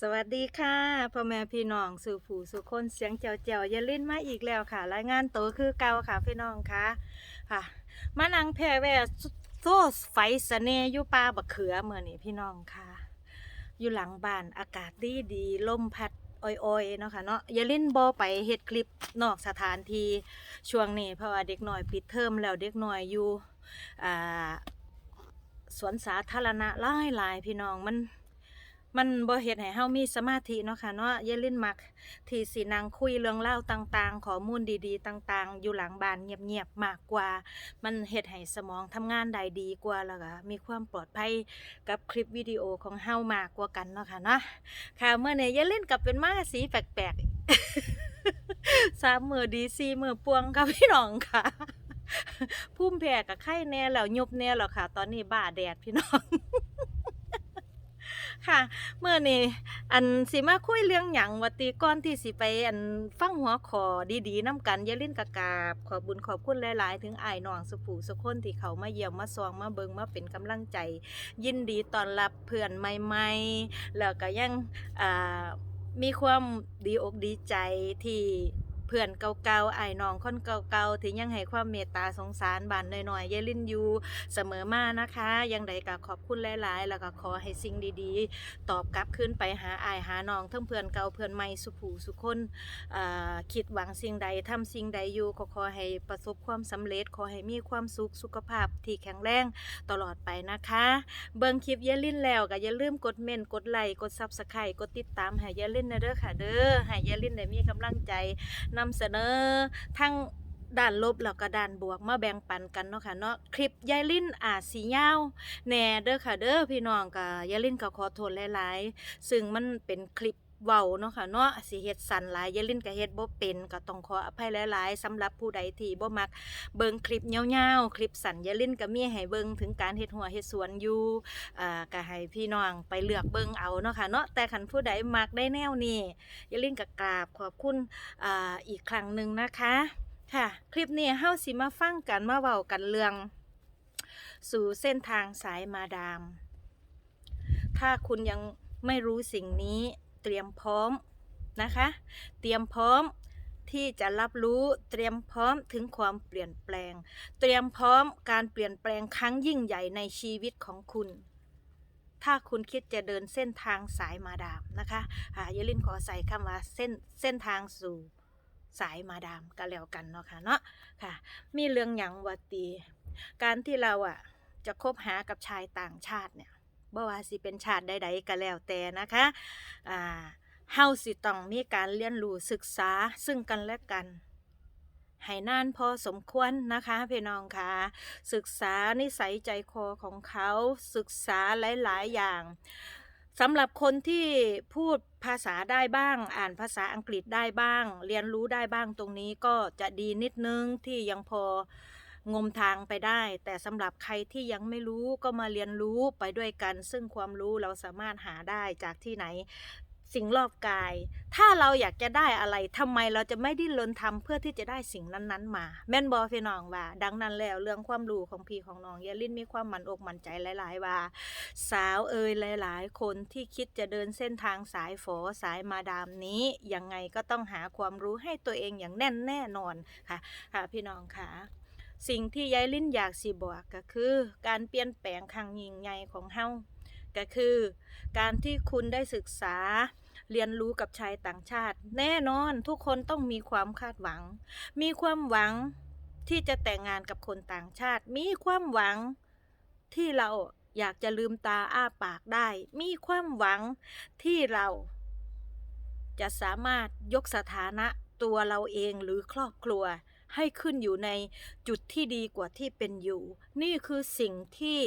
สวัสดีค่ะพ่อแม่พี่น้องสู่ผู้สู่คนเสียงเจียวเจียวอย่าลิ้นมาอีกแล้วค่ะ รายงานตัวคือเก่าค่ะพี่น้องค่ะค่ะมานังแพร่แว่โซ่ไฟเสนยู่ป่าบักเขือเมื่อนี้พี่น้องค่ะ อยู่หลังบ้านอากาศดีดีลมพัดอ่อยๆเนาะค่ะเนาะอย่าลิ้นบอไปเฮ็ดคลิปนอกสถานที่ช่วงนี้เพราะว่าเด็กหน่อยปิดเทอมแล้วเด็กหน่อยอยู่อ่าสวนสาธารณะหลายหลายๆพี่น้องมัน มันบ่เฮ็ดให้เฮามีสมาธิเนาะค่ะเนาะอย่าลิ้นมัก ที่สินั่งคุยเรื่องเล่าต่างๆข้อมูลดีๆ ต่างๆ อยู่หลังบ้านเงียบๆมากกว่า มันเฮ็ดให้สมองทำงานได้ดีกว่าแล้วก็มีความปลอดภัยกับคลิปวิดีโอของเฮามากกว่ากันเนาะค่ะเนาะค่ะเมื่อนี้อย่าลิ้นกลับเป็นมาสีแปลกๆสามมือดีสี่มือปวงค่ะพี่น้องค่ะพุ่มแผ่กับไข้แน่แล้วยุบแน่แล้วค่ะ ตอนนี้บ้าแดดพี่น้อง ค่ะเมื่อนี้อันสิมาคุยเรื่องหยังวัติก่อนที่สิไปอันฟังหัวขอดีๆน้ำกันอย่าลิ้นกะกาบ ขอบุญขอบคุณหลาย ๆ ถึงอ้ายน้องสุผูสุคนที่เขามาเยี่ยมมาซองมาเบิงมาเป็นกำลังใจ ยินดีต้อนรับเพื่อนใหม่ ๆ แล้วก็ยังมีความดีอกดีใจที่ พื่อนเก่าๆไอ้น้องคนเก่าๆที่ยังให้ความเมตตาสงสารบานหน้อยๆยายลินอยู่เสมอมานะคะยังใดก็ขอบคุณหลายๆ แล้วก็ขอให้สิ่งดีๆ ตอบกลับขึ้นไปหาไอายหาน้องทั้งเพื่อนเก่าเพื่อนใหม่สุผูสุคนคิดหวังสิ่งใดทำสิ่งใดอยู่ก็ขอให้ประสบความสำเร็จขอให้มีความสุขสุขภาพที่แข็งแรงตลอดไปนะคะ เบิ่งคลิปยายลินแล้วก็อย่าลืมกดเมนกดไลค์กดซับสไครต์กดติดตามให้ยายลินนะเด้อค่ะเด้อให้ยายลินได้มีกำลังใจนำเสนอ ทั้งด้านลบแล้วก็ด้านบวกมาแบ่งปันกันเนาะค่ะเนาะคลิปยายลินอาจสียาวแหน่เด้อค่ะเด้อพี่น้องก็ยายลินก็ขอโทษหลายๆ ซึ่งมันเป็นคลิป เว้าเนาะค่ะเนาะสิเฮ็ดสั่นหลายยายลินก็เฮ็ดบ่เป็นก็ต้องขออภัยหลาย ๆสำหรับผู้ใดที่บ่มักเบิ่งคลิปยาวๆคลิปสันยาลินก็มีให้เบิ่งถึงการเฮ็ดหัวเฮ็ดสวนอยู่อ่าก็ให้พี่น้องไปเลือกเบิ่งเอาเนาะค่ะเนาะแต่คันผู้ใดมักได้แนวนี้ยาลินก็กราบขอบคุณอ่าอีกครั้งหนึ่งนะคะค่ะ คลิปนี้เฮาสิมาฟังกันมาเว้ากันเรื่อง สู่เส้นทางสายมาดาม ถ้าคุณยังไม่รู้สิ่งนี้ เตรียมพร้อมนะคะ เตรียมพร้อมที่จะรับรู้เตรียมพร้อมถึงความเปลี่ยนแปลง เตรียมพร้อมการเปลี่ยนแปลงครั้งยิ่งใหญ่ในชีวิตของคุณ ถ้าคุณคิดจะเดินเส้นทางสายมาดามนะคะอ่ายลืมขอใส่คำว่าเส้นเส้นทางสู่สายมาดามก็แล้วกันเนาะค่ะเนาะค่ะ มีเรื่องหยังวัตีการที่เราอะจะคบหากับชายต่างชาติเนี่ย บ่ว่าสิเป็นชาติใดๆก็แล้วแต่นะคะอ่าเฮาสิต้องมีการเรียนรู้ศึกษาซึ่งกันและกันให้นานพอสมควรนะคะพี่น้องคะศึกษานิสัยใจคอของเขาศึกษาหลาย ๆ อย่างสำหรับคนที่พูดภาษาได้บ้าง อ่านภาษาอังกฤษได้บ้าง เรียนรู้ได้บ้างตรงนี้ก็จะดีนิดนึงที่ยังพอ งมทางไปได้ แต่สำหรับใครที่ยังไม่รู้ก็มาเรียนรู้ไปด้วยกัน ซึ่งความรู้เราสามารถหาได้จากที่ไหนสิ่งรอบกาย ถ้าเราอยากจะได้อะไรทำไมเราจะไม่ดิ้นรนทำเพื่อที่จะได้สิ่งนั้นๆมา แม่นบอพี่น้องว่า ดังนั้นแล้วเรื่องความรู้ของพี่ของน้องยาลินมีความมั่นอกมั่นใจหลาย ๆ ว่า สาวเอ่ยหลาย ๆ คนที่คิดจะเดินเส้นทางสายฝอสายมาดามนี้ ยังไงก็ต้องหาความรู้ให้ตัวเองอย่างแน่นแน่นอนค่ะ ค่ะพี่น้องค่ะ สิ่งที่ยายลิ้นอยากสิบอกก็คือ การเปลี่ยนแปลงครั้งยิ่งใหญ่ของเฮาก็คือ การที่คุณได้ศึกษาเรียนรู้กับชายต่างชาติ แน่นอนทุกคนต้องมีความคาดหวัง มีความหวังที่จะแต่งงานกับคนต่างชาติ มีความหวังที่เราอยากจะลืมตาอ้าปากได้ มีความหวังที่เราจะสามารถยกสถานะตัวเราเองหรือครอบครัว ให้ขึ้นอยู่ในจุดที่ดีกว่าที่เป็นอยู่ นี่คือสิ่งที่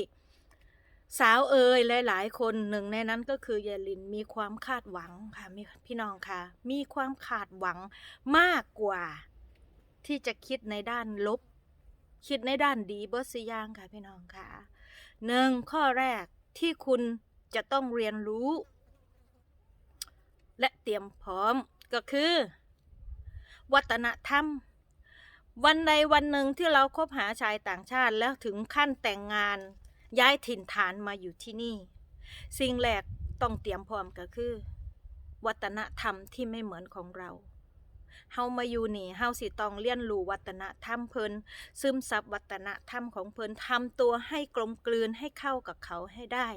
สาวเอ่ยหลาย ๆ คนหนึ่งในนั้นก็คือยาลินมีความคาดหวังค่ะมีพี่น้องค่ะ มีความคาดหวังมากกว่า ที่จะคิดในด้านลบ คิดในด้านดีเบอร์สิยางค่ะพี่น้องค่ะหนึ่งข้อแรกที่คุณจะต้องเรียนรู้ และเตรียมพร้อมก็คือ วัฒนธรรม วันใดวันหนึ่งที่เราคบหาชายต่างชาติแล้วถึงขั้นแต่งงาน ย้ายถิ่นฐานมาอยู่ที่นี่ สิ่งแรกต้องเตรียมพร้อมก็คือ วัฒนธรรมที่ไม่เหมือนของเราเฮามาอยู่นี่เฮาสิต้องเรียนรู้วัฒนธรรมเพิ่นซึมซับวัฒนธรรมของเพิ่นทำตัวให้กลมกลืนให้เข้ากับเขาให้ได้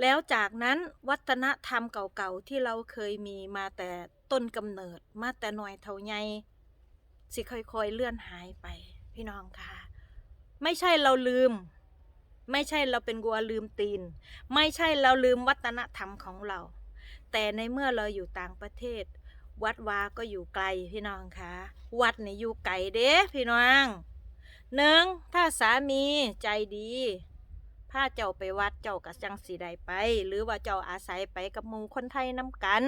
แล้วจากนั้นวัฒนธรรมเก่าๆที่เราเคยมีมาแต่ต้นกำเนิดมาแต่หน่อยเท่าใหญ่ สิค่อยๆเลื่อนหายไป พี่น้องค่ะ ไม่ใช่เราลืม ไม่ใช่เราเป็นกัวลืมตีน ไม่ใช่เราลืมวัฒนธรรมของเรา แต่ในเมื่อเราอยู่ต่างประเทศ วัดวาก็อยู่ไกลพี่น้องคะวัดนี่อยู่ไกลเด้พี่น้องหนึ่งถ้าสามีใจดีพาเจ้าไปวัดเจ้ากับจังสีใดไป หรือว่าเจ้าอาศัยไปกับหมู่คนไทยน้ำกัน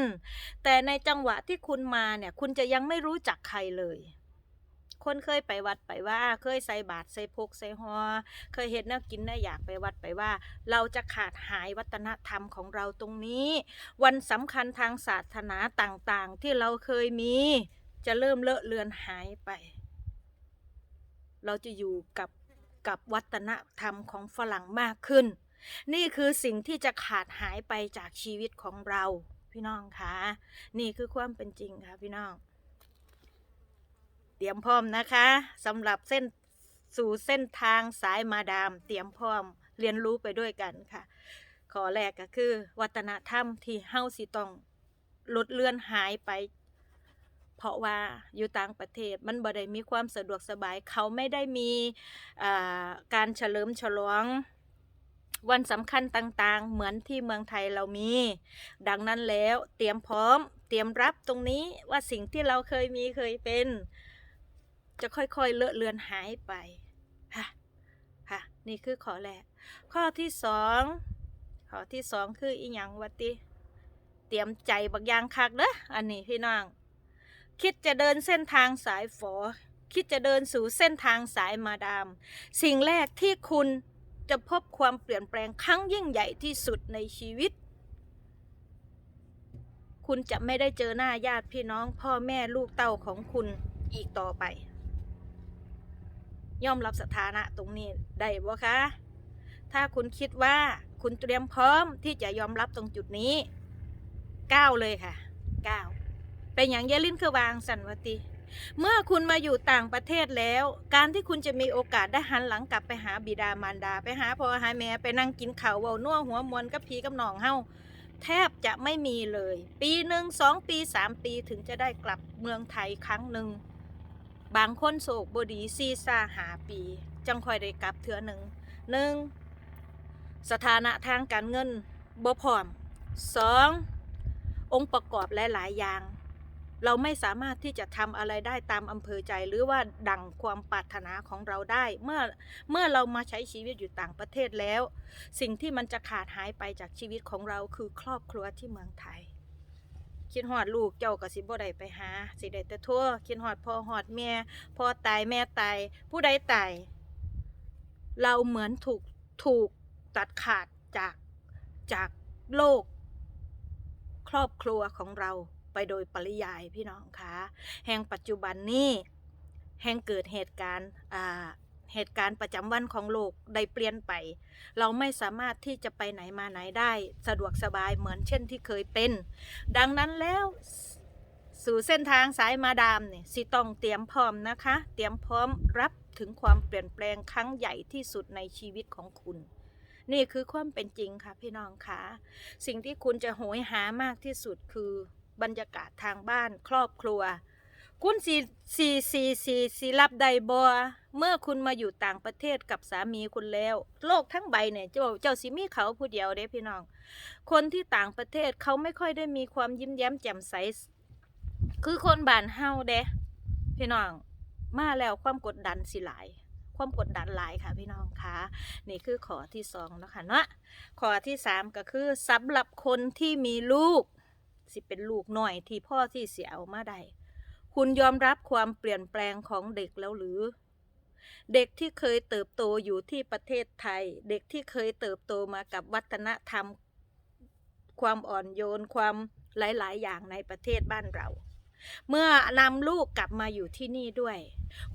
แต่ในจังหวะที่คุณมาเนี่ย คุณจะยังไม่รู้จักใครเลย คนเคยไปวัดไปว่า เคยใส่บาตรใส่พกใส่หอเคยเห็นแนวกินได้อยากไปวัดไปว่า เราจะขาดหายวัฒนธรรมของเราตรงนี้ วันสำคัญทางศาสนาต่างๆ ที่เราเคยมี จะเริ่มเลอะเลือนหายไป เราจะอยู่กับกับวัฒนธรรมของฝรั่งมากขึ้น นี่คือสิ่งที่จะขาดหายไปจากชีวิตของเรา พี่น้องคะนี่คือความเป็นจริงค่ะพี่น้อง ตรียมพร้อมนะคะสำหรับเส้นสู่เส้นทางสายมาดาม เตรียมพร้อมเรียนรู้ไปด้วยกันค่ะข้อแรกก็คือ วัฒนธรรมที่เฮาสิต้องลดเลือนหายไป เพราะว่าอยู่ต่างประเทศมันบ่ได้มีความสะดวกสบาย เขาไม่ได้มีการเฉลิมฉลองวันสำคัญต่างๆ เหมือนที่เมืองไทยเรามี ดังนั้นแล้วเตรียมพร้อม เตรียมรับตรงนี้ว่าสิ่งที่เราเคยมีเคยเป็น จะค่อยๆเลอะเลือนหายไปค่ะค่ะนี่คือข้อแรก ข้อที่สองข้อที่สองคืออีหยังวะติ เตรียมใจบักยางคักเด้ออันนี้พี่น้อง คิดจะเดินเส้นทางสายฝอ คิดจะเดินสู่เส้นทางสายมาดาม สิ่งแรกที่คุณจะพบความเปลี่ยนแปลงครั้งยิ่งใหญ่ที่สุดในชีวิต คุณจะไม่ได้เจอหน้าญาติพี่น้องพ่อแม่ลูกเต้าของคุณอีกต่อไป ยอมรับสถานะตรงนี้ได้บ่คะ ถ้าคุณคิดว่าคุณเตรียมพร้อมที่จะยอมรับตรงจุดนี้ก้าวเลยค่ะก้าวเป็นอย่างเยลินคือวางสันวติเมื่อคุณมาอยู่ต่างประเทศแล้ว การที่คุณจะมีโอกาสได้หันหลังกลับไปหาบิดามารดา ไปหาพ่อหาแม่ไปนั่งกินข้าวเว้านัวหัวมวนกับพีกับน้องเฮาแทบจะไม่มีเลย ปีหนึ่งสองปีสามปีถึงจะได้กลับเมืองไทยครั้งหนึ่ง บางคนโศกบดีซีซาหาปี จังคอยได้กลับเถื่อหนึ่งหนึ่งสถานะทางการเงินบ่พร้อมสององค์ประกอบหลาย ๆ อย่าง เราไม่สามารถที่จะทำอะไรได้ตามอำเภอใจหรือว่าดังความปรารถนาของเราได้ เมื่อเมื่อเรามาใช้ชีวิตอยู่ต่างประเทศแล้ว สิ่งที่มันจะขาดหายไปจากชีวิตของเราคือครอบครัวที่เมืองไทย คิดฮอดลูกเจ้าก็สิบ่ได้ไปหา สิได้แต่ทั่วคิดฮอดพ่อฮอดแม่พ่อตายแม่ตายผู้ใดตายเราเหมือนถูกถูกตัดขาดจากจากโลก ครอบครัวของเราไปโดยปริยายพี่น้องคะแห่งปัจจุบันนี้แห่งเกิดเหตุการณ์อ่า เหตุการณ์ประจำวันของโลกได้เปลี่ยนไป เราไม่สามารถที่จะไปไหนมาไหนได้ สะดวกสบายเหมือนเช่นที่เคยเป็น ดังนั้นแล้วสู่เส้นทางสายมาดามเนี่ยสิต้องเตรียมพร้อมนะคะ เตรียมพร้อมรับถึงความเปลี่ยนแปลงครั้งใหญ่ที่สุดในชีวิตของคุณ นี่คือความเป็นจริงค่ะพี่น้องคะสิ่งที่คุณจะโหยหามากที่สุดคือบรรยากาศทางบ้านครอบครัว คุณสีสีสีสีสีรับใดบอเมื่อคุณมาอยู่ต่างประเทศกับสามีคุณแล้ว โลกทั้งใบเนี่ยเจ้าเจ้าสิมีเขาผู้เดียวเด้พี่น้อง คนที่ต่างประเทศเขาไม่ค่อยได้มีความยิ้มแย้มแจ่มใส คือคนบ้านเฮาเด้พี่น้องมาแล้วความกดดันสิหลายความกดดันหลายค่ะพี่น้องคะนี่คือข้อที่สองเนาะคะเนาะข้อที่สามก็คือสำหรับคนที่มีลูก สิเป็นลูกหน่อยที่พ่อที่เสียเอามาได้ คุณยอมรับความเปลี่ยนแปลงของเด็กแล้วหรือ เด็กที่เคยเติบโตอยู่ที่ประเทศไทย เด็กที่เคยเติบโตมากับวัฒนธรรม ความอ่อนโยนความหลาย ๆ อย่างในประเทศบ้านเรา เมื่อนำลูกกลับมาอยู่ที่นี่ด้วย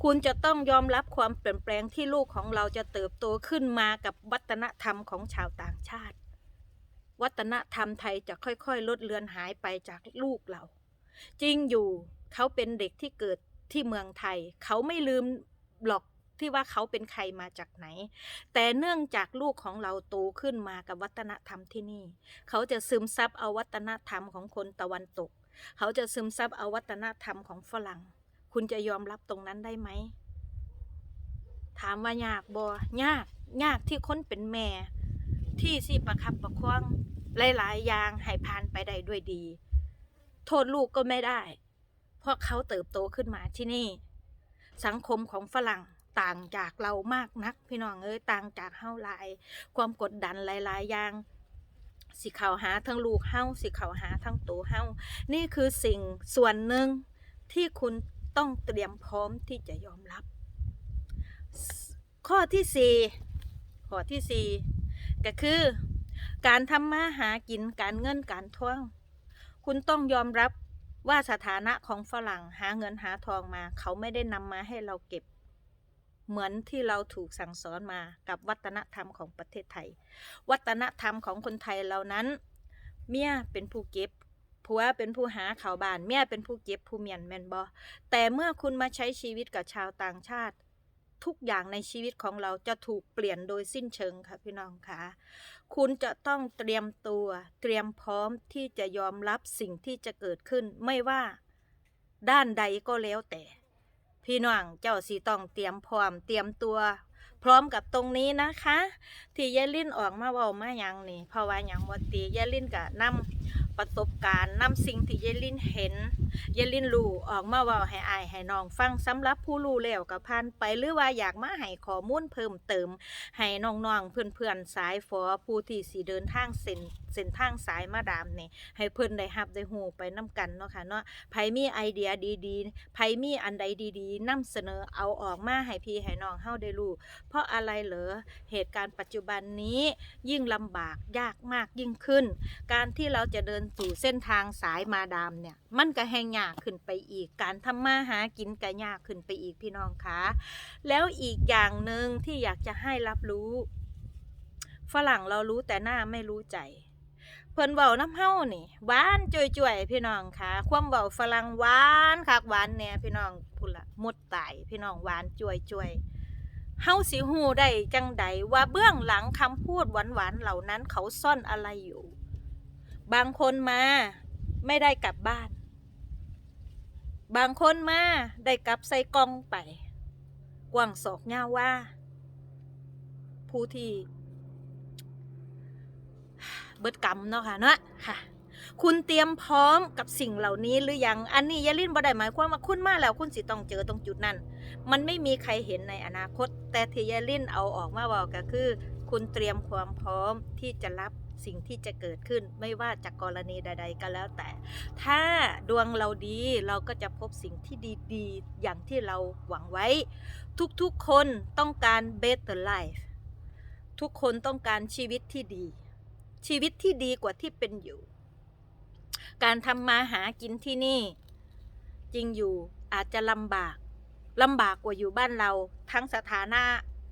คุณจะต้องยอมรับความเปลี่ยนแปลงที่ลูกของเราจะเติบโตขึ้นมากับวัฒนธรรมของชาวต่างชาติ วัฒนธรรมไทยจะค่อย ๆ ลดเลือนหายไปจากลูกเรา จริงอยู่ เขาเป็นเด็กที่เกิดที่เมืองไทย เขาไม่ลืมหรอกที่ว่าเขาเป็นใครมาจากไหน แต่เนื่องจากลูกของเราโตขึ้นมากับวัฒนธรรมที่นี่ เขาจะซึมซับเอาวัฒนธรรมของคนตะวันตก เขาจะซึมซับเอาวัฒนธรรมของฝรั่ง คุณจะยอมรับตรงนั้นได้ไหม ถามว่ายากบ่ยาก ยากที่คนเป็นแม่ ที่สิประคับประคองหลายๆอย่างให้ผ่านไปได้ด้วยดี โทษลูกก็ไม่ได้ ราะเขาเติบโตขึ้นมาที่นี่ สังคมของฝรั่งต่างจากเรามากนัก พี่น้องเอ้ยต่างจากเฮาหลาย ความกดดันหลาย ๆ อย่าง สิเขาหาทั้งลูกเฮาสิเขาหาทั้งตัวเฮานี่คือสิ่งส่วนหนึ่งที่คุณต้องเตรียมพร้อมที่จะยอมรับ ข้อที่สี่ข้อที่สี่ก็คือ การทำมาหากินการเงินการท่องคุณต้องยอมรับ ว่าสถานะของฝรั่งหาเงินหาทองมา เขาไม่ได้นำมาให้เราเก็บ เหมือนที่เราถูกสั่งสอนมากับวัฒนธรรมของประเทศไทย วัฒนธรรมของคนไทยเหล่านั้น เมียเป็นผู้เก็บผัวเป็นผู้หาข่าวบานเมียเป็นผู้เก็บผู้เมียนแมนบอแต่เมื่อคุณมาใช้ชีวิตกับชาวต่างชาติ ทุกอย่างในชีวิตของเราจะถูกเปลี่ยนโดยสิ้นเชิงค่ะพี่น้องคะคุณจะต้องเตรียมตัว เตรียมพร้อมที่จะยอมรับสิ่งที่จะเกิดขึ้น ไม่ว่าด้านใดก็แล้วแต่ พี่น้องเจ้าสีต้องเตรียมพร้อม เตรียมตัว พร้อมกับตรงนี้นะคะ ที่ยายลินออกมาเว้ามาหยังนี่เพราะว่าหยังว่าตียายลินก็นำ ประสบการณ์นำสิ่งที่เยลินเห็น เยลินรู้ออกมาเว้าให้อายให้น้องฟังสำหรับผู้รู้แล้วก็ผ่านไปหรือว่าอยากมาให้ข้อมูลเพิ่มเติมให้น้องๆเพื่อนๆสายฟอผู้ที่สิเดินทางเส้น เส้นทางสายมาดามนี่ให้เพิ่นได้รับได้ฮู้ไปนํกันเนาะค่ะเนาะไผมีไอเดียดีๆไผมีอันใดดีๆนำเสนอเอาออกมาให้พี่ให้น้องเฮาได้รู้เพราะอะไรเหรอเหตุการณ์ปัจจุบันนี้ยิ่งลำบากยากมากยิ่งขึ้น การที่เราจะเดินสู่เส้นทางสายมาดามเนี่ยมันก็แหงยากขึ้นไปอีก การทำมาหากินก็ยากขึ้นไปอีกพี่น้องคะแล้วอีกอย่างหนึ่งที่อยากจะให้รับรู้ ฝรั่งเรารู้แต่หน้าไม่รู้ใจ เพิ่นเว้าน้ำเฮานี่หวานจ่วยๆพี่น้องค่ะ ความเว้าฝรั่งหวานคักหวานแหน่พี่น้องพุ่นละหมดตายพี่น้องหวานจ่วยๆเฮาสิฮู้ได้จังใดว่าเบื้องหลังคำพูดหวานๆเหล่านั้นเขาซ่อนอะไรอยู่ บางคนมาไม่ได้กลับบ้าน บางคนมาได้กลับใส่กล่องไป กว้างศอกย่าว่า ผู้ที่ เบิดกรรมเนาะค่ะเนาะค่ะ คุณเตรียมพร้อมกับสิ่งเหล่านี้หรือยัง อันนี้ยาลินบ่ได้หมายความว่าคุณมาแล้วคุณสิต้องเจอตรงจุดนั้น มันไม่มีใครเห็นในอนาคต แต่ที่ยาลินเอาออกมาบอกก็คือ คุณเตรียมความพร้อมที่จะรับสิ่งที่จะเกิดขึ้นไม่ว่าจากกรณีใด ๆ ก็แล้วแต่ ถ้าดวงเราดีเราก็จะพบสิ่งที่ดีๆ อย่างที่เราหวังไว้ ทุกๆคนต้องการ better life ทุกคนต้องการชีวิตที่ดี ชีวิตที่ดีกว่าที่เป็นอยู่ การทำมาหากินที่นี่ จริงอยู่อาจจะลำบากลำบากกว่าอยู่บ้านเรา ทั้งสถานะ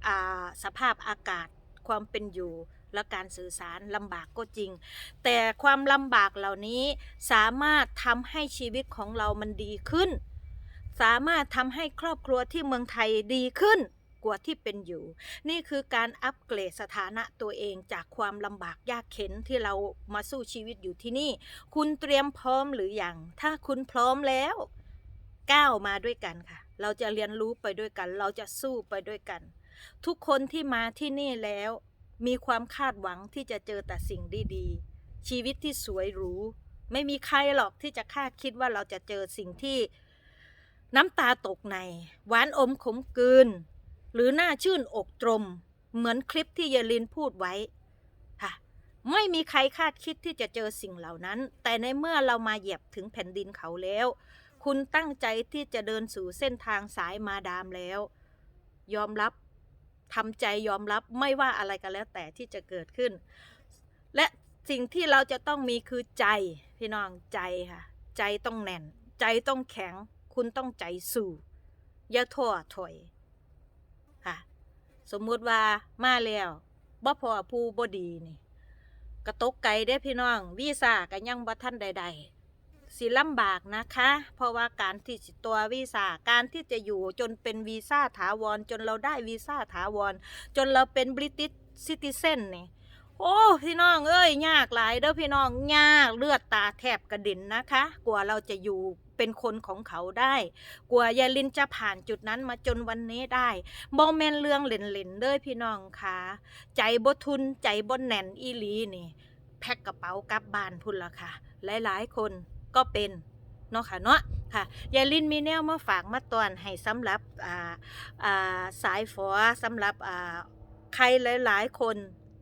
อ่าสภาพอากาศความเป็นอยู่และการสื่อสารลำบากก็จริง แต่ความลำบากเหล่านี้สามารถทำให้ชีวิตของเรามันดีขึ้น สามารถทำให้ครอบครัวที่เมืองไทยดีขึ้น กว่าที่เป็นอยู่ นี่คือการอัปเกรดสถานะตัวเองจากความลำบากยากเข็นที่เรามาสู้ชีวิตอยู่ที่นี่ คุณเตรียมพร้อมหรืออยัง ถ้าคุณพร้อมแล้วก้าวมาด้วยกันค่ะ เราจะเรียนรู้ไปด้วยกัน เราจะสู้ไปด้วยกัน ทุกคนที่มาที่นี่แล้ว มีความคาดหวังที่จะเจอแต่สิ่งดีๆ ชีวิตที่สวยหรูไม่มีใครหรอกที่จะคาดคิดว่าเราจะเจอสิ่งที่น้ำตาตกใน หวานอมขมกืน หรือหน้าชื่นอกตรม เหมือนคลิปที่เยลินพูดไว้ค่ะไม่มีใครคาดคิดที่จะเจอสิ่งเหล่านั้น แต่ในเมื่อเรามาเหยียบถึงแผ่นดินเขาแล้ว คุณตั้งใจที่จะเดินสู่เส้นทางสายมาดามแล้ว ยอมรับทำใจยอมรับไม่ว่าอะไรก็แล้วแต่ที่จะเกิดขึ้น และสิ่งที่เราจะต้องมีคือใจพี่น้องใจค่ะ ใจต้องแน่น ใจต้องแข็ง คุณต้องใจสู้ อย่าท้อถอย สมมุติว่ามาแล้วบ่พอผู้บ่ดีนี่กระตกไกลเด้อพี่น้องวีซ่าก็ยังบ่ทันใดๆสิลำบากนะคะ เพราะว่าการที่สิตัววีซ่าการที่จะอยู่จนเป็นวีซ่าถาวร จนเราได้วีซ่าถาวร จนเราเป็นบริติชซิติเซนนี่โอ้พี่น้องเอ้ยยากหลายเด้อพี่น้องยากเลือดตาแทบกระเด็นนะคะ กว่าเราจะอยู่ เป็นคนของเขาได้ กว่ายายลินจะผ่านจุดนั้นมาจนวันนี้ได้โมเมนเรื่องเล่นๆเด้อพี่น้องค่ะใจบ่ทุนใจบ่แน่นอีหลีนี่แพ็คกระเป๋ากลับบ้านพุ่นละค่ะ หลายๆ คนก็เป็นเนาะค่ะเนาะค่ะยายลินมีแนวมาฝากมาตอนให้สำหรับอ่าอ่าสายฝอสำหรับอ่าใครหลาย ๆ คน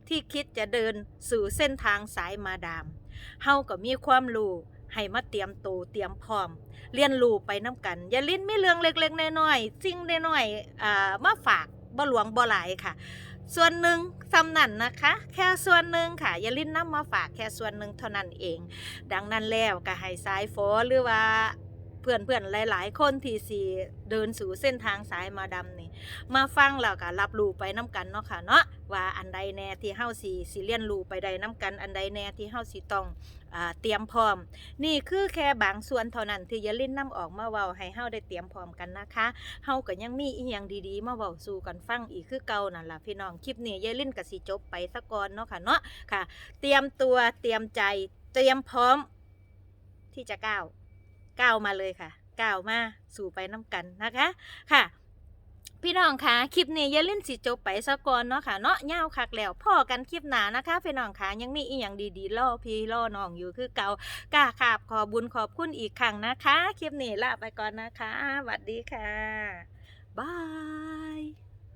ที่คิดจะเดินสู่เส้นทางสายมาดาม เฮาก็มีความรู้ ให้มาเตรียมตัวเตรียมพร้อม เรียนรู้ไปน้ำกัน อย่าลิ้นไม่เรื่องเล็กๆน้อยๆสิ่งน้อยๆอ่ามาฝากบ่หลวงบ่หลายค่ะ ส่วนหนึ่งสำนันนะคะ แค่ส่วนหนึ่งค่ะ อย่าลิ้นนำมาฝากแค่ส่วนหนึ่งเท่านั้นเอง ดังนั้นแล้วก็ให้สายโฟหรือว่าเพื่อนเพื่อนๆหลาย ๆ คนที่สีเดินสู่เส้นทางสายมาดำนี่ มาฟังแล้วก็รับรู้ไปน้กันเนาะค่ะเนาะว่าอันใดแน่ที่เฮาสิสิเรียนรู้ไปใดน้กัน อันใดแน่ที่เฮาสิต้องเตรียมพร้อม นี่คือแค่บางส่วนเท่านั้นที่ยายลินนำออกมาเว้าให้เฮาได้เตรียมพร้อมกันนะคะเฮาก็ยังมีอีหยังดีๆ มาเว้าสู่กันฟังอีกคือเก่านั่นล่ะพี่น้องคลิปนี้ยายลินก็สิจบไปซะก่อนเนาะค่ะเนาะค่ะ เตรียมตัวเตรียมใจเตรียมพร้อมที่จะก้าวก้าวมาเลยค่ะก้าวมาสู่ไปน้กันนะคะค่ะ พี่น้องคะคลิปนี้อย่าลืมสิจบไปซะก่อนเนาะค่ะเนาะยาวคักแล้วพ่อกันคลิปหน้านะคะพี่น้องคะยังมีอีหยังดีๆรอพี่รอน้องอยู่คือเก่ากาขาบขอบุญขอบคุณอีกครั้งนะคะ คลิปนี้ลาไปก่อนนะคะสวัสดีค่ะบาย